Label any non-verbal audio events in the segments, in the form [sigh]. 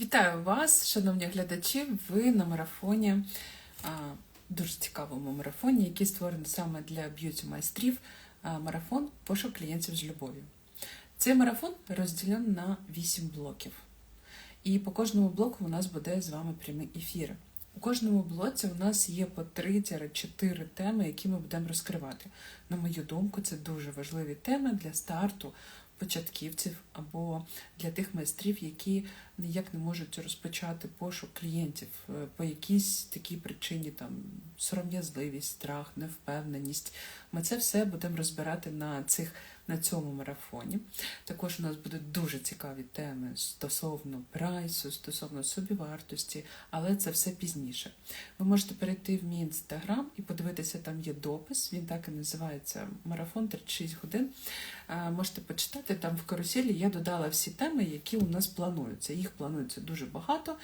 Вітаю вас, шановні глядачі. Ви на марафоні, дуже цікавому марафоні, який створений саме для б'юті майстрів. Марафон пошук клієнтів з любов'ю. Цей марафон розділений на 8 блоків. І по кожному блоку у нас буде з вами прямі ефіри. У кожному блоці у нас є по 3-4 теми, які ми будемо розкривати. На мою думку, це дуже важливі теми для старту початківців або для тих майстрів, які ніяк не можуть розпочати пошук клієнтів е, по якійсь такій причині, там сором'язливість, страх, невпевненість. Ми це все будемо розбирати на цих на цьому марафоні. Також у нас будуть дуже цікаві теми стосовно прайсу, стосовно собівартості, але це все пізніше. Ви можете перейти в мій інстаграм і подивитися, там є допис. Він так і називається Марафон 36 годин. Е, Можете почитати там в каруселі. Я додала всі теми, які у нас плануються. Їх планується дуже багато.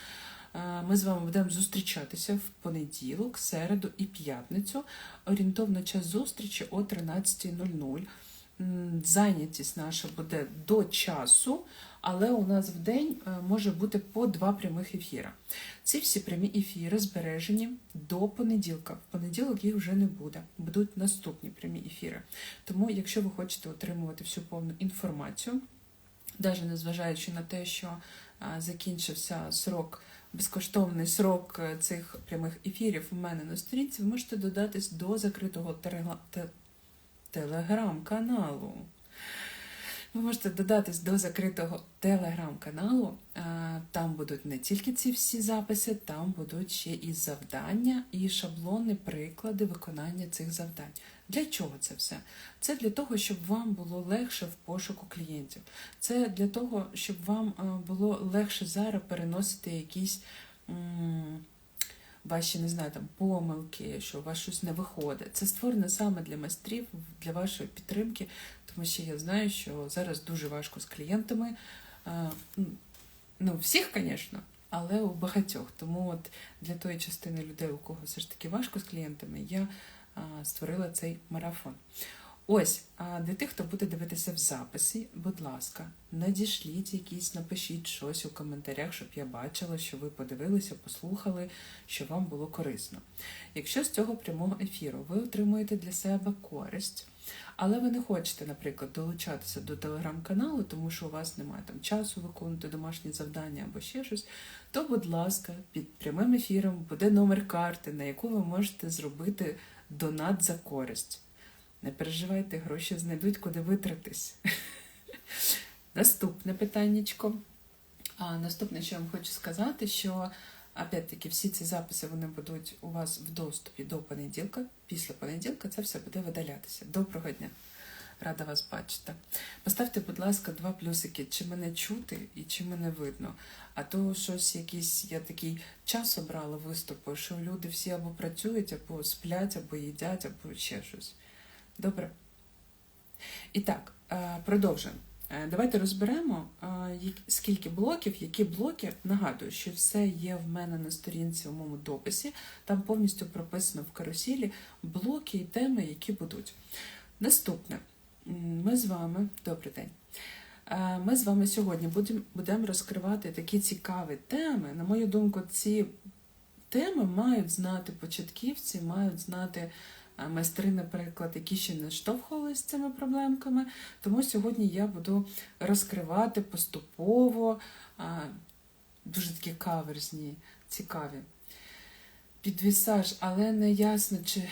Е, Ми з вами будемо зустрічатися в понеділок, середу і п'ятницю. Орієнтовно час зустрічі о 13.00. Зайнятість наша буде до часу, але у нас в день е, може бути по два прямих ефіра. Ці всі прямі ефіри збережені до понеділка. В понеділок їх вже не буде, будуть наступні прямі ефіри. Тому, якщо ви хочете отримувати всю повну інформацію, навіть незважаючи на те, що закінчився срок, безкоштовний срок е, цих прямих ефірів у мене на сторінці, ви можете додатись до закритого телеграм-каналу. Ви можете додатись до закритого телеграм-каналу. Там будуть не тільки ці всі записи, там будуть ще і завдання, і шаблони, приклади виконання цих завдань. Для чого це все? Це для того, щоб вам було легше в пошуку клієнтів. Це для того, щоб вам було легше зараз переносити якісь. Ваші не знаю, там помилки, що у вас щось не виходить. Це створено саме для майстрів, для вашої підтримки, тому що я знаю, що зараз дуже важко з клієнтами. Ну, всіх, звісно, але у багатьох. Тому от для тої частини людей, у кого все ж таки важко з клієнтами, я створила цей марафон. Ось, а для тих, хто буде дивитися в записі, будь ласка, надішліть якісь, напишіть щось у коментарях, щоб я бачила, що ви подивилися, послухали, що вам було корисно. Якщо з цього прямого ефіру ви отримуєте для себе користь, але ви не хочете, наприклад, долучатися до телеграм-каналу, тому що у вас немає там часу виконувати домашні завдання або ще щось, то, будь ласка, під прямим ефіром буде номер карти, на яку ви можете зробити донат за користь. Не переживайте, гроші знайдуть, куди витратись. [laughs] Наступне питаннячко. А наступне, що я вам хочу сказати, що опять-таки всі ці записи вони будуть у вас в доступі до понеділка. Після понеділка це все буде видалятися. Доброго дня! Рада вас бачити. Поставте, будь ласка, два плюсики, чи мене чути і чи мене видно. А то щось якийсь, я такий час обрала виступу, що люди всі або працюють, або сплять, або їдять, або ще щось. Добре? І так, е, продовжуємо. Е, Давайте розберемо, е, скільки блоків, які блоки. Нагадую, що все є в мене на сторінці у моєму дописі. Там повністю прописано в карусілі блоки і теми, які будуть. Наступне. Ми з вами, добрий день. Ми з вами сьогодні будемо розкривати такі цікаві теми. На мою думку, ці теми мають знати початківці, мають знати майстри, наприклад, які ще не штовхувалися з цими проблемками. Тому сьогодні я буду розкривати поступово дуже такі каверзні, цікаві. Підвісаж, але не ясно, чи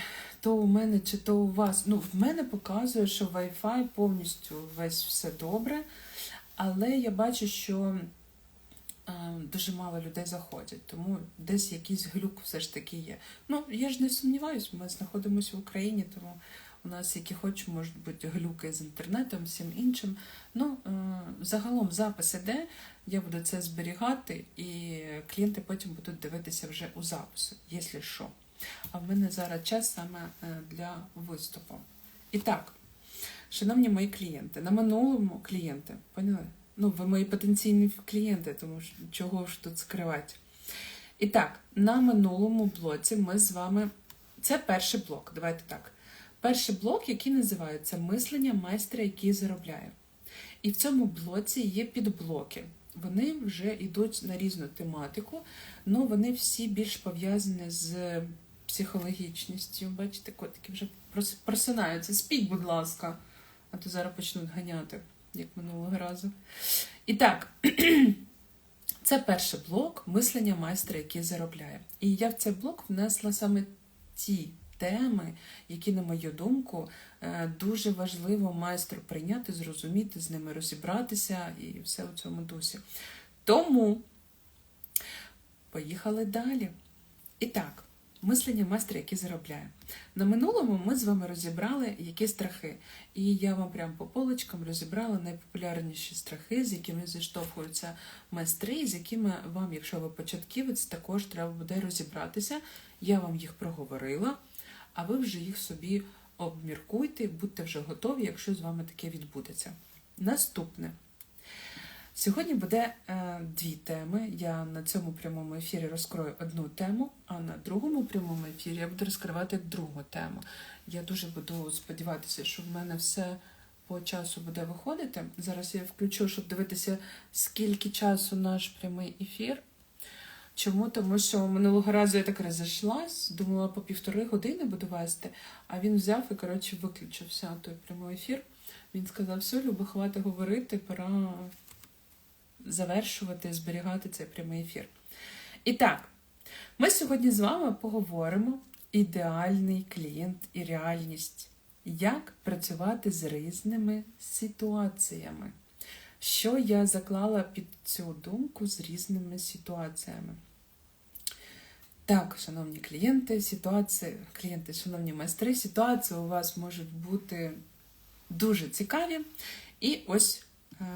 то у мене, чи то у вас. Ну, в мене показує, що Wi-Fi повністю весь все добре, але я бачу, що дуже мало людей заходять, тому десь якийсь глюк все ж таки є. Ну, я ж не сумніваюся, ми знаходимося в Україні, тому у нас які хоч можуть бути глюки з інтернетом, всім іншим. Ну, е, загалом запис іде, я буду це зберігати, і клієнти потім будуть дивитися вже у запису, якщо що. А в мене зараз час саме е, для виступу. І так, шановні мої клієнти, на минулому клієнти, поняли? Ну, ви мої потенційні клієнти, тому що чого ж тут скривати. І так, на минулому блоці ми з вами. Це перший блок. Давайте так. Перший блок, який називається Мислення майстра, який заробляє. І в цьому блоці є підблоки. вони вже йдуть на різну тематику, але вони всі більш пов'язані з психологічністю. Бачите, котики вже просинаються. Спіть, будь ласка, а то зараз почнуть ганяти, як минулого разу. І так, [clears throat] це перший блок мислення майстра, який заробляє. І я в цей блок внесла саме ті теми, які, на мою думку, е, дуже важливо майстру прийняти, зрозуміти, з ними розібратися і все у цьому дусі. Тому поїхали далі. І так, мислення майстра, який заробляє. На минулому ми з вами розібрали які страхи. І я вам прямо по полочкам розібрала найпопулярніші страхи, з якими зіштовхуються майстри, з якими вам, якщо ви початківець, також треба буде розібратися. Я вам їх проговорила, а ви вже їх собі обміркуйте, будьте вже готові, якщо з вами таке відбудеться. Наступне. Сьогодні буде е, дві теми. Я на цьому прямому ефірі розкрою одну тему, а на другому прямому ефірі я буду розкривати другу тему. Я дуже буду сподіватися, що в мене все по часу буде виходити. Зараз я включу, щоб дивитися, скільки часу наш прямий ефір. Чому? Тому що минулого разу я так розійшлась, думала по півтори години буду вести, а він взяв і, коротше, виключився той прямий ефір. Він сказав, все, Люба, хватить говорити, пора завершувати, зберігати цей прямий ефір. І так, ми сьогодні з вами поговоримо ідеальний клієнт і реальність. Як працювати з різними ситуаціями? Що я заклала під цю думку з різними ситуаціями? Так, шановні клієнти, ситуації, клієнти, шановні майстри, ситуації у вас можуть бути дуже цікаві. І ось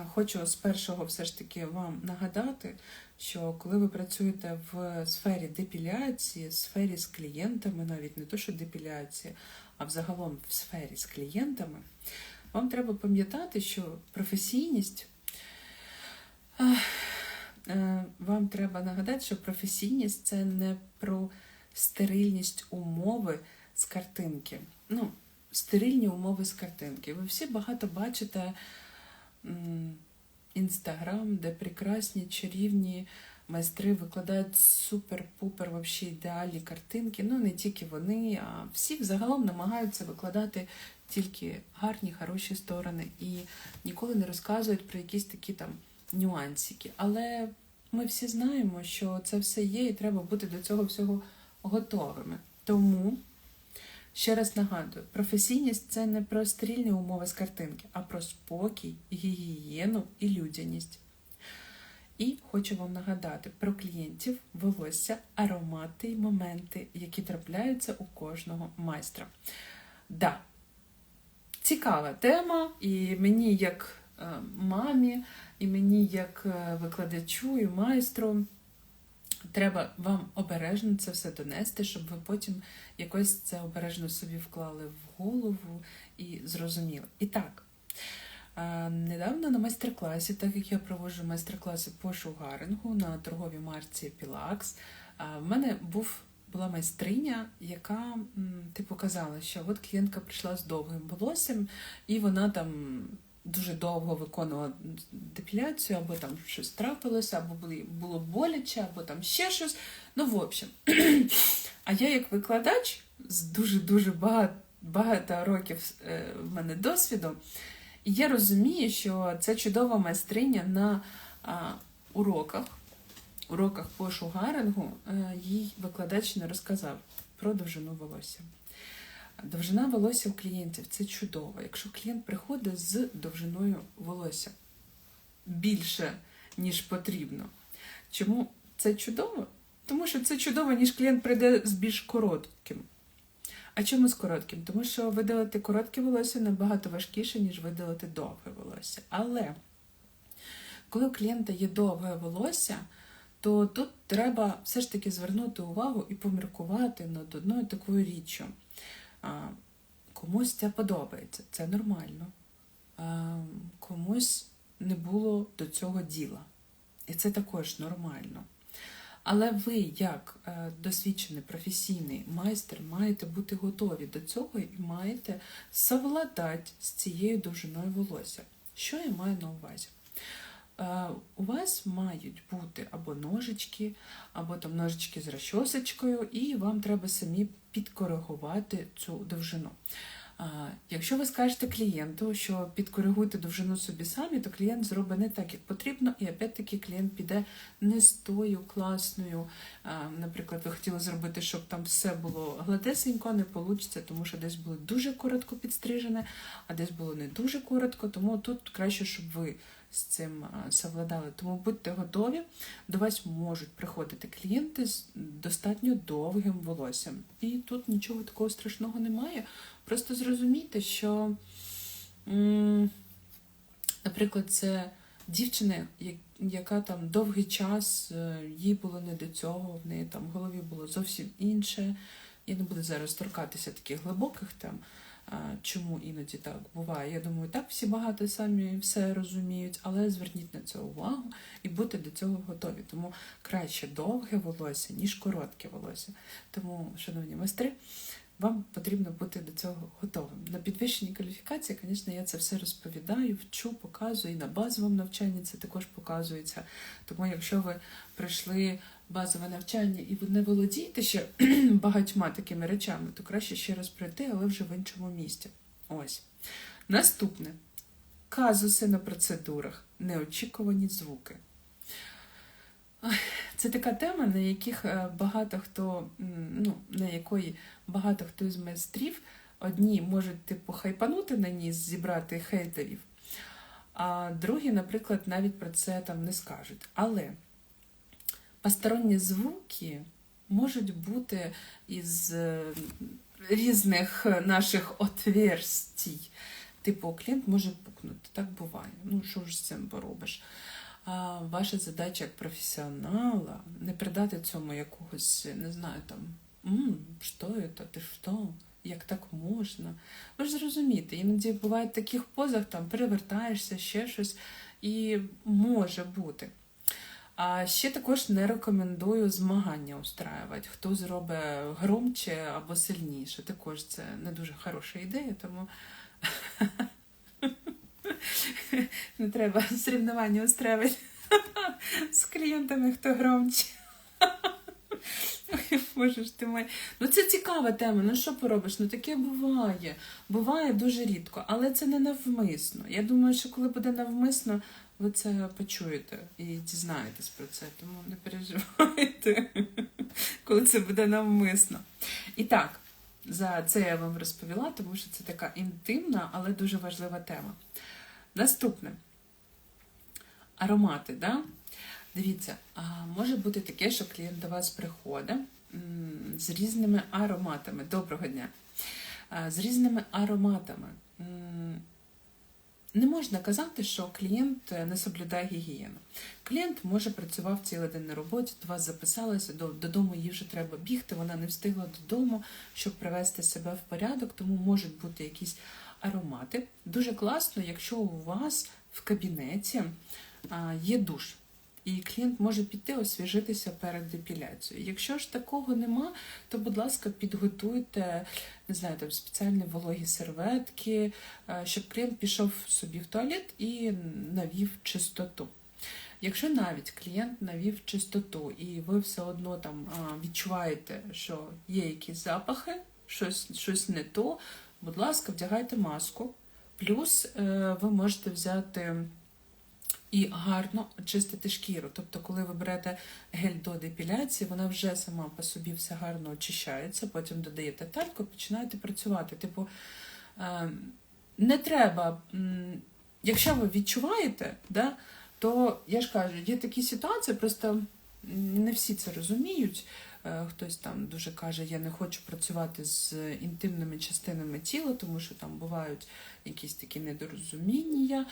хочу з першого все ж таки вам нагадати, що коли ви працюєте в сфері депіляції, сфері з клієнтами, навіть не то, що депіляція, а взагалом в сфері з клієнтами, вам треба пам'ятати, що професійність. Е, Вам треба нагадати, що професійність це не про стерильність умови з картинки. Ну, стерильні умови з картинки. Ви всі багато бачите інстаграм, де прекрасні чарівні майстри викладають супер-пупер вообще ідеальні картинки. Ну, не тільки вони, а всі взагалом намагаються викладати тільки гарні, хороші сторони і ніколи не розказують про якісь такі там нюансики. Але ми всі знаємо, що це все є, і треба бути до цього всього готовими. Тому. Ще раз нагадую, професійність це не про стрільні умови з картинки, а про спокій, гігієну і людяність. І хочу вам нагадати про клієнтів, волосся, аромати і моменти, які трапляються у кожного майстра. Да, цікава тема, і мені, як е, мамі, і мені, як е, викладачу і майстру, треба вам обережно це все донести, щоб ви потім якось це обережно собі вклали в голову і зрозуміли. І так, недавно на майстер-класі, так як я проводжу майстер-класи по шугарингу на торговій марці Пілакс, в мене був. Була майстриня, яка типу казала, що от клієнтка прийшла з довгим волоссям, і вона там дуже довго виконувала депіляцію, або там щось трапилося, або було боляче, або там ще щось. Ну, в общем. [clears throat] А я, як викладач, з дуже-дуже багато, багато років е, в мене досвіду, і я розумію, що це чудова майстриня на а, уроках. Уроках по шугарингу е, їй викладач не розказав про довжину волосся. Довжина волосся у клієнтів це чудово. Якщо клієнт приходить з довжиною волосся більше, ніж потрібно. Чому це чудово? Тому що це чудово, ніж клієнт прийде з більш коротким. А чому з коротким? Тому що видалити коротке волосся набагато важкіше, ніж видалити довге волосся. Але коли у клієнта є довге волосся, то тут треба все ж таки звернути увагу і поміркувати над одною такою річчю. Комусь це подобається, це нормально. Комусь не було до цього діла. І це також нормально. Але ви, як е, досвідчений професійний майстер, маєте бути готові до цього і маєте совладати з цією довжиною волосся. Що я маю на увазі? Е, у вас мають бути або ножички, або там ножички з розчосочкою, і вам треба самі підкоригувати цю довжину. Якщо ви скажете клієнту, що підкоригуйте довжину собі самі, то клієнт зробить не так, як потрібно, і опять-таки клієнт піде не з тою класною. Наприклад, ви хотіли зробити, щоб там все було гладесенько, не вийде, тому що десь було дуже коротко підстрижене, а десь було не дуже коротко, тому тут краще, щоб ви з цим а, совладали. Тому будьте готові, до вас можуть приходити клієнти з достатньо довгим волоссям. І тут нічого такого страшного немає. Просто зрозумійте, що, наприклад, це дівчина, яка там довгий час, е, їй було не до цього, в неї там в голові було зовсім інше. Я не буду зараз торкатися таких глибоких тем, а, чому іноді так буває. Я думаю, так всі багато самі все розуміють, але зверніть на це увагу і будьте до цього готові. Тому краще довге волосся, ніж коротке волосся. Тому, шановні майстри, вам потрібно бути до цього готовим. На підвищеній кваліфікації, звісно, я це все розповідаю, вчу, показую, і на базовому навчанні це також показується. Тому, якщо ви пройшли базове навчання і ви не володієте ще [clears throat] багатьма такими речами, то краще ще раз пройти, але вже в іншому місті. Ось. Наступне. Казуси на процедурах. Неочікувані звуки. Це така тема, на яких е, багато хто, ну, на якої багато хто із майстрів одні можуть типу хайпанути на ніс, зібрати хейтерів, а другі, наприклад, навіть про це там не скажуть. Але посторонні звуки можуть бути із е, різних наших отверстій. Типу, клієнт може пукнути, так буває. Ну, що ж з цим поробиш? А ваша задача як професіонала не придати цьому якогось, не знаю, там, «М, що це, ти що? Як так можна? Ви ж зрозумієте, іноді буває в таких позах, там перевертаєшся, ще щось, і може бути. А ще також не рекомендую змагання устраювати. Хто зробить громче або сильніше. Також це не дуже хороша ідея, тому [laughs] не треба соревнування устраювати з клієнтами, хто громче. Боже ж ти мой. Ну це цікава тема. Ну що поробиш? Ну таке буває. Буває дуже рідко, але це не навмисно. Я думаю, що коли буде навмисно, ви це почуєте і дізнаєтесь про це, тому не переживайте, [laughs] коли це буде навмисно. І так, за це я вам розповіла, тому що це така інтимна, але дуже важлива тема. Наступне. Аромати, да? Дивіться, може бути таке, що клієнт до вас приходить з різними ароматами. Доброго дня. З різними ароматами. Не можна казати, що клієнт е, не соблюдає гігієну. Клієнт може працював цілий день на роботі, до вас записалася, додому їй вже треба бігти, вона не встигла додому, щоб привести себе в порядок, тому можуть бути якісь аромати. Дуже класно, якщо у вас в кабінеті є душ. І клієнт може піти освіжитися перед депіляцією. Якщо ж такого нема, то, будь ласка, підготуйте не знаю, там спеціальні вологі серветки, е, щоб клієнт пішов собі в туалет і навів чистоту. Якщо навіть клієнт навів чистоту, і ви все одно там відчуваєте, що є якісь запахи, щось, щось не то, будь ласка, вдягайте маску. Плюс е, ви можете взяти і гарно очистити шкіру. Тобто, коли ви берете гель до депіляції, вона вже сама по собі все гарно очищається, потім додаєте тальку, починаєте працювати. Типу, е, не треба, якщо ви відчуваєте, да, то я ж кажу, є такі ситуації, просто не всі це розуміють. Е, Хтось там дуже каже, я не хочу працювати з інтимними частинами тіла, тому що там бувають якісь такі недорозуміння.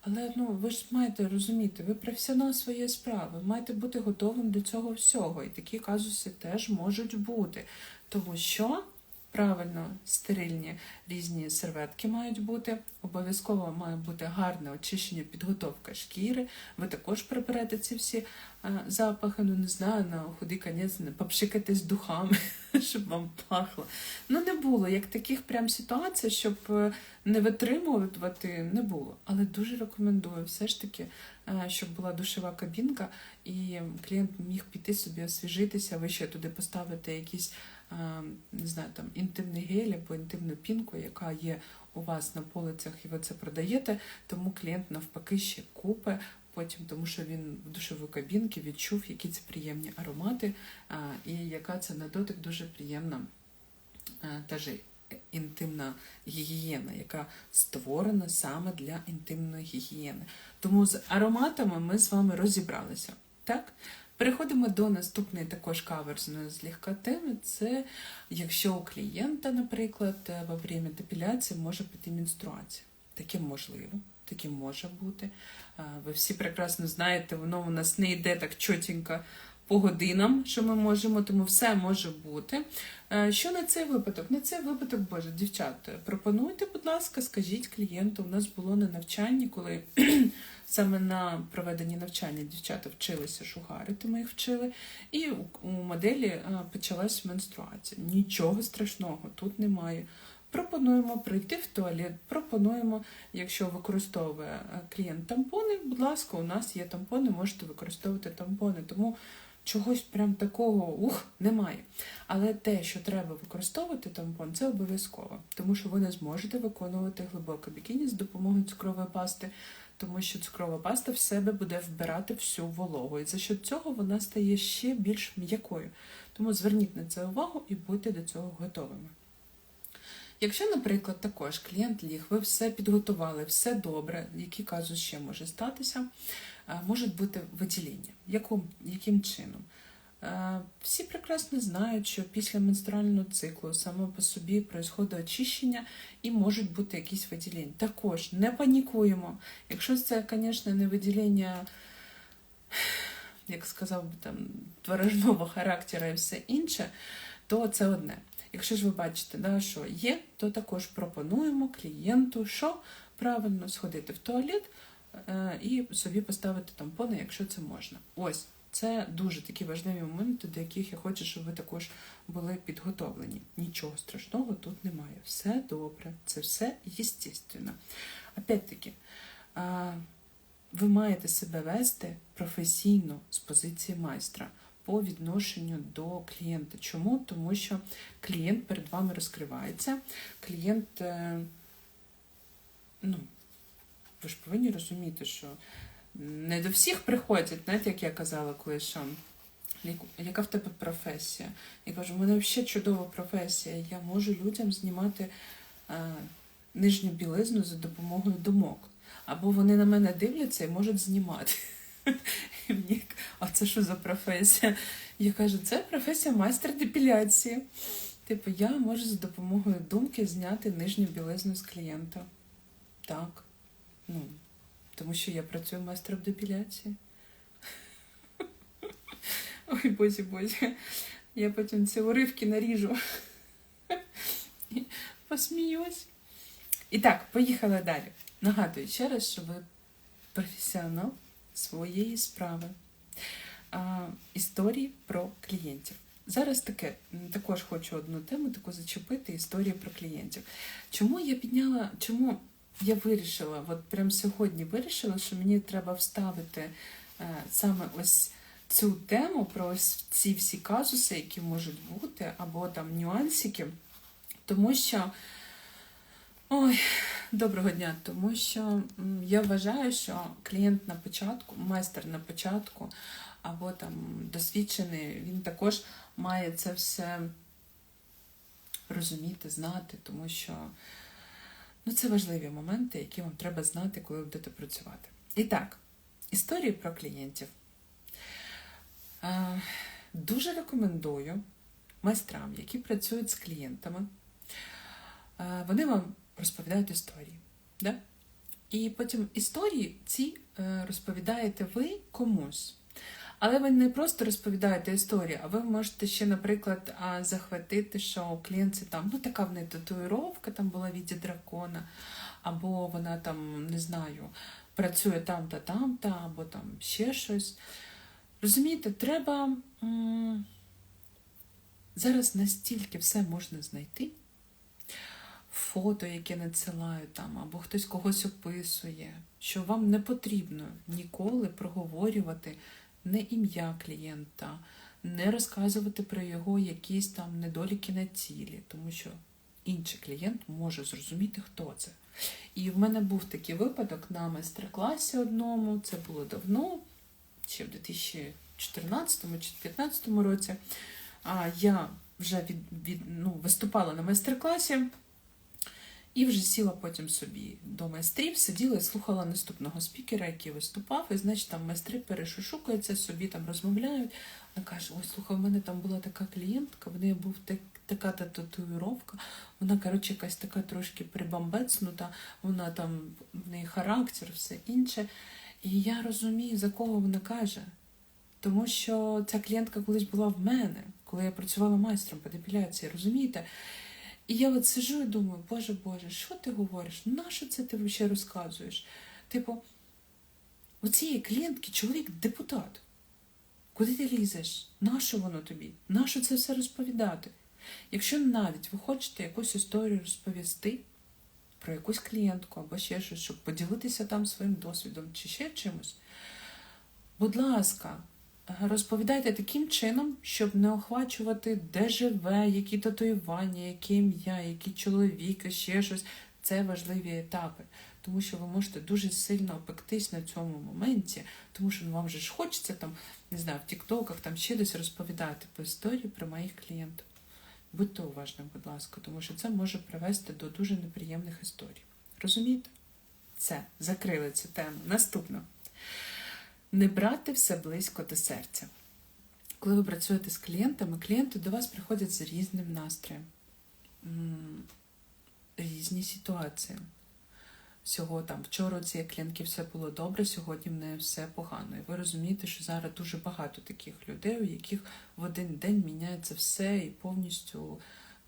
Але ну ви ж маєте розуміти, ви професіонал своєї справи, маєте бути готовим до цього всього. І такі казуси теж можуть бути. Тому що правильно стерильні різні серветки мають бути. Обов'язково має бути гарне очищення, підготовка шкіри. Ви також приберете ці всі е, запахи, ну не знаю, на худий конець не попшикатись духами, [laughs] щоб вам пахло. Ну не було як таких прям ситуацій, щоб е, не витримувати не було. Але дуже рекомендую все ж таки е, щоб була душова кабінка, і клієнт міг піти собі освіжитися, ви ще туди поставите якийсь е, не знаю, там інтимний гель або інтимну пінку, яка є у вас на полицях, і ви це продаєте, тому клієнт навпаки ще купе. Потім, тому що він в душовій кабінці відчув, які це приємні аромати, і яка це на дотик дуже приємна а, теж інтимна гігієна, яка створена саме для інтимної гігієни. Тому з ароматами ми з вами розібралися. Так? Переходимо до наступної також каверзної злегка теми. Це якщо у клієнта, наприклад, во время депіляції може піти менструація. Таке можливо, таке може бути. Ви всі прекрасно знаєте, воно у нас не йде так чотенько по годинам, що ми можемо, тому все може бути. Е, Що на цей випадок? На цей випадок, Боже, дівчата, пропонуйте, будь ласка, скажіть клієнту. У нас було на навчанні, коли [clears throat] саме на проведенні навчання дівчата вчилися шугарити, ми їх вчили, і у- у моделі е, почалась менструація. Нічого страшного тут немає. Пропонуємо прийти в туалет, пропонуємо, якщо використовує е, клієнт тампони, будь ласка, у нас є тампони, можете використовувати тампони. Тому чогось прям такого ух, немає. Але те, що треба використовувати тампон, це обов'язково, тому що ви не зможете виконувати глибоке бікіні з допомогою цукрової пасти, тому що цукрова паста в себе буде вбирати всю вологу. І за що цього вона стає ще більш м'якою. Тому зверніть на це увагу і будьте до цього готовими. Якщо, наприклад, також клієнт ліг, ви все підготували, все добре, який казус ще може статися, е, можуть бути виділення. Яким, яким чином? Е, Всі прекрасно знають, що після менструального циклу саме по собі происходить очищення і можуть бути якісь виділення. Також не панікуємо. Якщо це, звісно, не виділення, як сказав би там, творожного характеру і все інше, то це одне. Якщо ж ви бачите, да, що є, то також пропонуємо клієнту, що правильно сходити в туалет і собі поставити тампони, якщо це можна. Ось це дуже такі важливі моменти, до яких я хочу, щоб ви також були підготовлені. Нічого страшного тут немає. Все добре, це все естественно. Опять-таки, е, ви маєте себе вести професійно з позиції майстра по відношенню до клієнта. Чому? Тому що клієнт перед вами розкривається. Клієнт, е, ну, ви ж повинні розуміти, що не до всіх приходять, знаєте, як я казала колись, яка в тебе професія? Я кажу, в мене взагалі чудова професія. Я можу людям знімати е, нижню білизну за допомогою думок. Або вони на мене дивляться і можуть знімати. [laughs] І мені, а це що за професія? Я кажу, це професія майстер депіляції. Типу, я можу за допомогою думки зняти нижню білизну з клієнта. Так. Ну, тому що я працюю майстром депіляції. [laughs] Ой, бозі, бозі. Я потім ці уривки наріжу. [laughs] Посміюсь. І так, поїхали далі. Нагадую ще раз, що ви професіонал своєї справи. А, історії про клієнтів. Зараз таке також хочу одну тему таку зачепити історії про клієнтів. Чому я підняла, чому я вирішила, от прямо сьогодні вирішила, що мені треба вставити е, саме ось цю тему про ось ці всі казуси, які можуть бути, або там нюансики, тому що. Ой, доброго дня, тому що я вважаю, що клієнт на початку, майстер на початку, або там досвідчений, він також має це все розуміти, знати, тому що ну, це важливі моменти, які вам треба знати, коли будете працювати. І так, історії про клієнтів. Е, Дуже рекомендую майстрам, які працюють з клієнтами. Е, Вони вам розповідають історії. Да? І потім історії ці е, розповідаєте ви комусь. Але ви не просто розповідаєте історію, а ви можете ще, наприклад, захватити, що у клієнтці там ну така в неї татуїровка там була в віді дракона, або вона там, не знаю, працює там-та, там-та, або там ще щось. Розумієте, треба зараз настільки все можна знайти. фото, яке надсилають там, або хтось когось описує, що вам не потрібно ніколи проговорювати не ім'я клієнта, не розказувати про його якісь там недоліки на тілі, тому що інший клієнт може зрозуміти, хто це. І в мене був такий випадок на майстер-класі одному, це було давно, ще в 2014 чи 2015 році. А я вже від, від, ну, виступала на майстер-класі і вже сіла потім собі до майстрів, сиділа і слухала наступного спікера, який виступав, і значить там майстри перешушукаються, собі там розмовляють. Вона каже: Ой, слухай, в мене там була така клієнтка, в неї був так, така та татуїровка, вона, коротше, якась така трошки прибамбецнута, вона там в неї характер, все інше. І я розумію, за кого вона каже. Тому що ця клієнтка колись була в мене, коли я працювала майстром по депіляції, розумієте? І я от сижу і думаю, Боже Боже, що ти говориш? Нащо це ти взагалі розказуєш? Типу, у цієї клієнтки чоловік депутат. Куди ти лізеш? Нащо воно тобі? Нащо це все розповідати? Якщо навіть ви хочете якусь історію розповісти про якусь клієнтку або ще щось, щоб поділитися там своїм досвідом чи ще чимось, будь ласка, розповідайте таким чином, щоб не охвачувати, де живе, які татуювання, яке ім'я, який чоловік, і ще щось. Це важливі етапи, тому що ви можете дуже сильно опектись на цьому моменті, тому що ну, вам же ж хочеться там, не знаю, в Тіктоках там ще десь розповідати по історії про моїх клієнтів. Будьте уважними, будь ласка, тому що це може привести до дуже неприємних історій. Розумієте? Це, закрили цю тему. Наступно. Не брати все близько до серця. Коли ви працюєте з клієнтами, клієнти до вас приходять з різним настроєм, різні ситуації. Всього там вчора у цієї клієнтки все було добре, сьогодні в неї все погано. І ви розумієте, що зараз дуже багато таких людей, у яких в один день міняється все і повністю,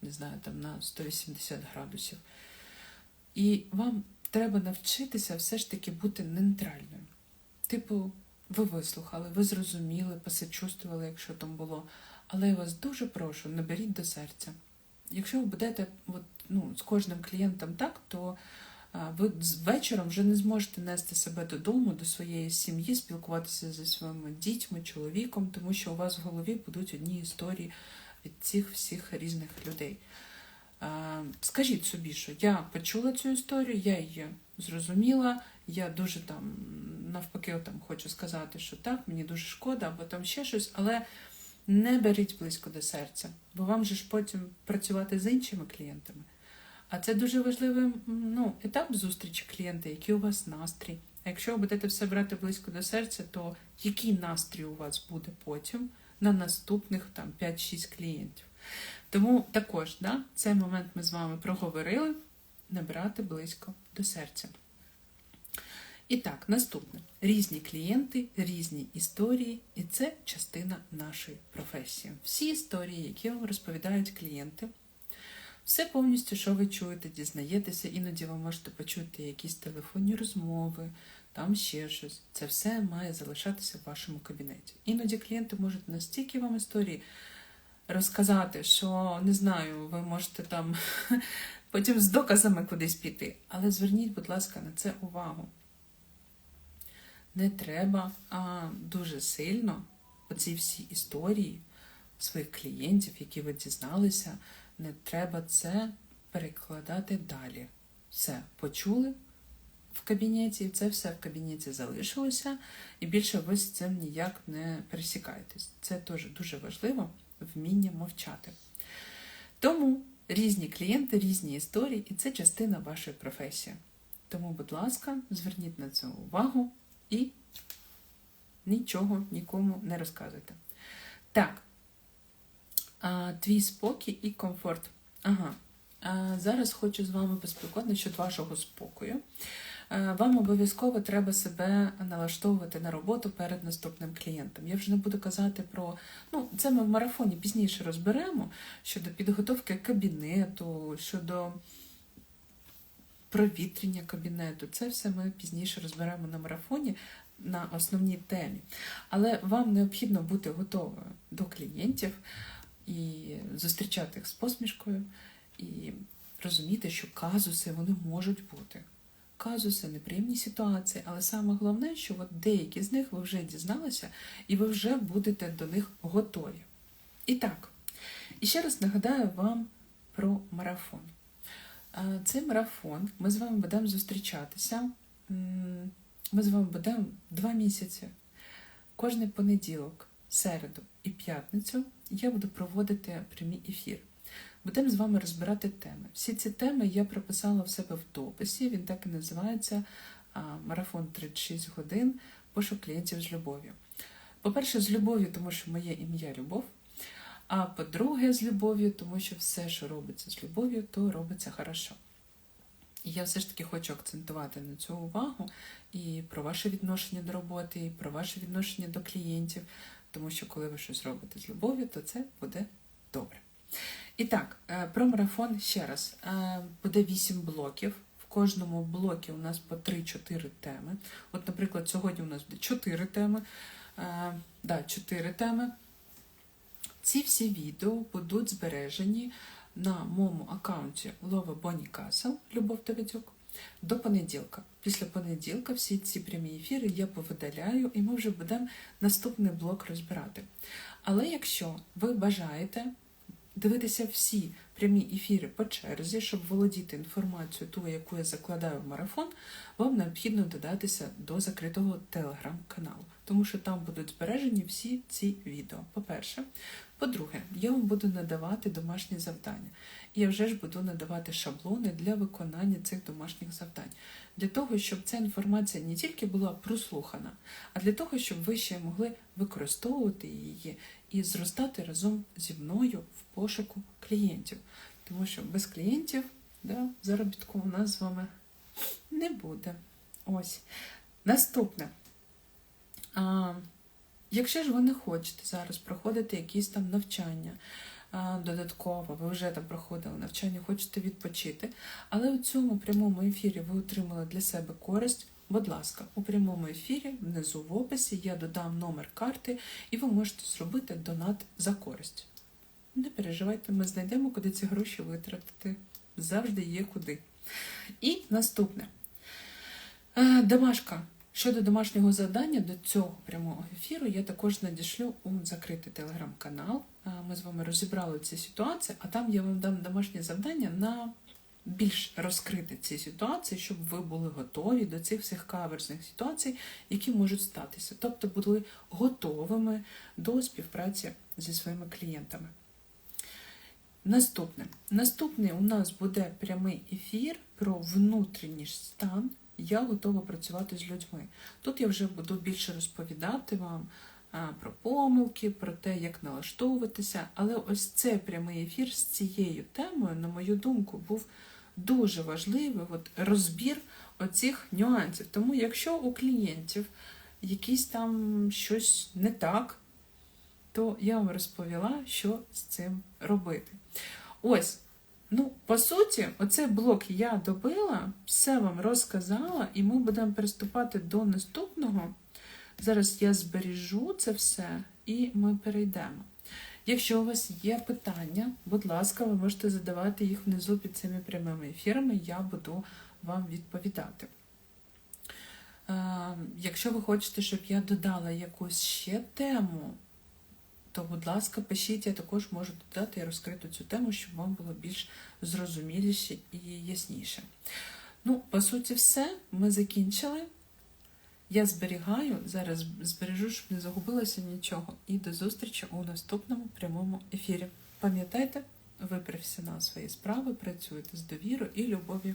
не знаю, там на 180 градусів. І вам треба навчитися все ж таки бути нейтральною. Типу, ви вислухали, ви зрозуміли, посочувствували, якщо там було. Але я вас дуже прошу, не беріть до серця. Якщо ви будете от, ну, з кожним клієнтом так, то ви з вечором вже не зможете нести себе додому, до своєї сім'ї, спілкуватися зі своїми дітьми, чоловіком, тому що у вас в голові будуть одні історії від цих всіх різних людей. Скажіть собі, що я почула цю історію, я її зрозуміла, я дуже там навпаки там хочу сказати, що так, мені дуже шкода, або там ще щось, але не беріть близько до серця, бо вам же ж потім працювати з іншими клієнтами. А це дуже важливий ну, етап зустрічі клієнта, який у вас настрій. А якщо ви будете все брати близько до серця, то який настрій у вас буде потім на наступних там 5-6 клієнтів? Тому також да, цей момент ми з вами проговорили не брати близько до серця. І так, наступне: різні клієнти, різні історії, і це частина нашої професії. Всі історії, які вам розповідають клієнти, все повністю, що ви чуєте, дізнаєтеся, іноді ви можете почути якісь телефонні розмови, там ще щось. Це все має залишатися в вашому кабінеті. Іноді клієнти можуть настільки вам історії розказати, що не знаю, ви можете там [laughs] потім з доказами кудись піти. Але зверніть, будь ласка, на це увагу. Не треба а, дуже сильно оці всі історії своїх клієнтів, які ви дізналися, не треба це перекладати далі. Все почули в кабінеті, це все в кабінеті залишилося, і більше ви з цим ніяк не пересікаєтесь. Це теж дуже важливо вміння мовчати. Тому різні клієнти, різні історії, і це частина вашої професії. Тому, будь ласка, зверніть на це увагу і нічого нікому не розказуйте. Так, а, твій спокій і комфорт. Ага. А, Зараз хочу з вами поспілкувати щодо вашого спокою. Вам обов'язково треба себе налаштовувати на роботу перед наступним клієнтом. Я вже не буду казати про. Ну, це ми в марафоні пізніше розберемо щодо підготовки кабінету, щодо провітрення кабінету. Це все ми пізніше розберемо на марафоні на основній темі. Але вам необхідно бути готовою до клієнтів і зустрічати їх з посмішкою, і розуміти, що казуси вони можуть бути. Казуси, неприємні ситуації, але саме головне, що от деякі з них ви вже дізналися, і ви вже будете до них готові. І так, і ще раз нагадаю вам про марафон. Цей марафон ми з вами будемо зустрічатися. Ми з вами будемо два місяці. Кожний понеділок, середу і п'ятницю я буду проводити прямі ефіри. Будемо з вами розбирати теми. Всі ці теми я прописала в себе в дописі. Він так і називається Марафон 36 годин пошук клієнтів з любов'ю. По-перше, з любов'ю, тому що моє ім'я любов. А по-друге, з любов'ю, тому що все, що робиться з любов'ю, то робиться хорошо. І я все ж таки хочу акцентувати на цю увагу і про ваше відношення до роботи, і про ваше відношення до клієнтів, тому що коли ви щось робите з любов'ю, то це буде добре. І так, е, про марафон ще раз. Е, Буде 8 блоків. В кожному блокі у нас по 3-4 теми. От, наприклад, сьогодні у нас буде 4 теми. Е, Да, 4 теми. Ці всі відео будуть збережені на моєму аккаунті Love Bonnie Castle Любов Давидюк, до понеділка. Після понеділка всі ці прямі ефіри я повидаляю, і ми вже будемо наступний блок розбирати. Але якщо ви бажаєте дивитися всі прямі ефіри по черзі, щоб володіти інформацією, ту, яку я закладаю в марафон, вам необхідно додатися до закритого телеграм-каналу, тому що там будуть збережені всі ці відео. По-перше, по-друге, я вам буду надавати домашні завдання. Я вже ж буду надавати шаблони для виконання цих домашніх завдань. Для того, щоб ця інформація не тільки була прослухана, а для того, щоб ви ще могли використовувати її і зростати разом зі мною в пошуку клієнтів. Тому що без клієнтів да, заробітку у нас з вами не буде. Ось. Наступне. А, Якщо ж ви не хочете зараз проходити якісь там навчання а, додатково, ви вже там проходили навчання, хочете відпочити, але у цьому прямому ефірі ви отримали для себе користь. Будь ласка, у прямому ефірі внизу в описі я додам номер карти, і ви можете зробити донат за користь. Не переживайте, ми знайдемо, куди ці гроші витратити. Завжди є куди. І наступне. Е, Домашка. Щодо домашнього завдання до цього прямого ефіру я також надішлю у закритий телеграм-канал. Е, Ми з вами розібрали ці ситуації, а там я вам дам домашнє завдання на більш розкрити ці ситуації, щоб ви були готові до цих всіх каверзних ситуацій, які можуть статися. Тобто були готовими до співпраці зі своїми клієнтами. Наступне. Наступний у нас буде прямий ефір про внутрішній стан. Я готова працювати з людьми. Тут я вже буду більше розповідати вам про помилки, про те, як налаштовуватися. Але ось цей прямий ефір з цією темою, на мою думку, був дуже важливий от розбір оцих нюансів. Тому, якщо у клієнтів якісь там щось не так, то я вам розповіла, що з цим робити. Ось, ну, по суті, оцей блок я добила, все вам розказала, і ми будемо приступати до наступного. Зараз я збережу це все і ми перейдемо. Якщо у вас є питання, будь ласка, ви можете задавати їх внизу під цими прямими ефірами, я буду вам відповідати. Е, Якщо ви хочете, щоб я додала якусь ще тему, то, будь ласка, пишіть, я також можу додати і розкрити цю тему, щоб вам було більш зрозуміліше і ясніше. Ну, по суті, все. Ми закінчили. Я зберігаю, зараз збережу, щоб не загубилося нічого. І до зустрічі у наступному прямому ефірі. Пам'ятайте, ви професіонал своєї справи, працюєте з довірою і любов'ю.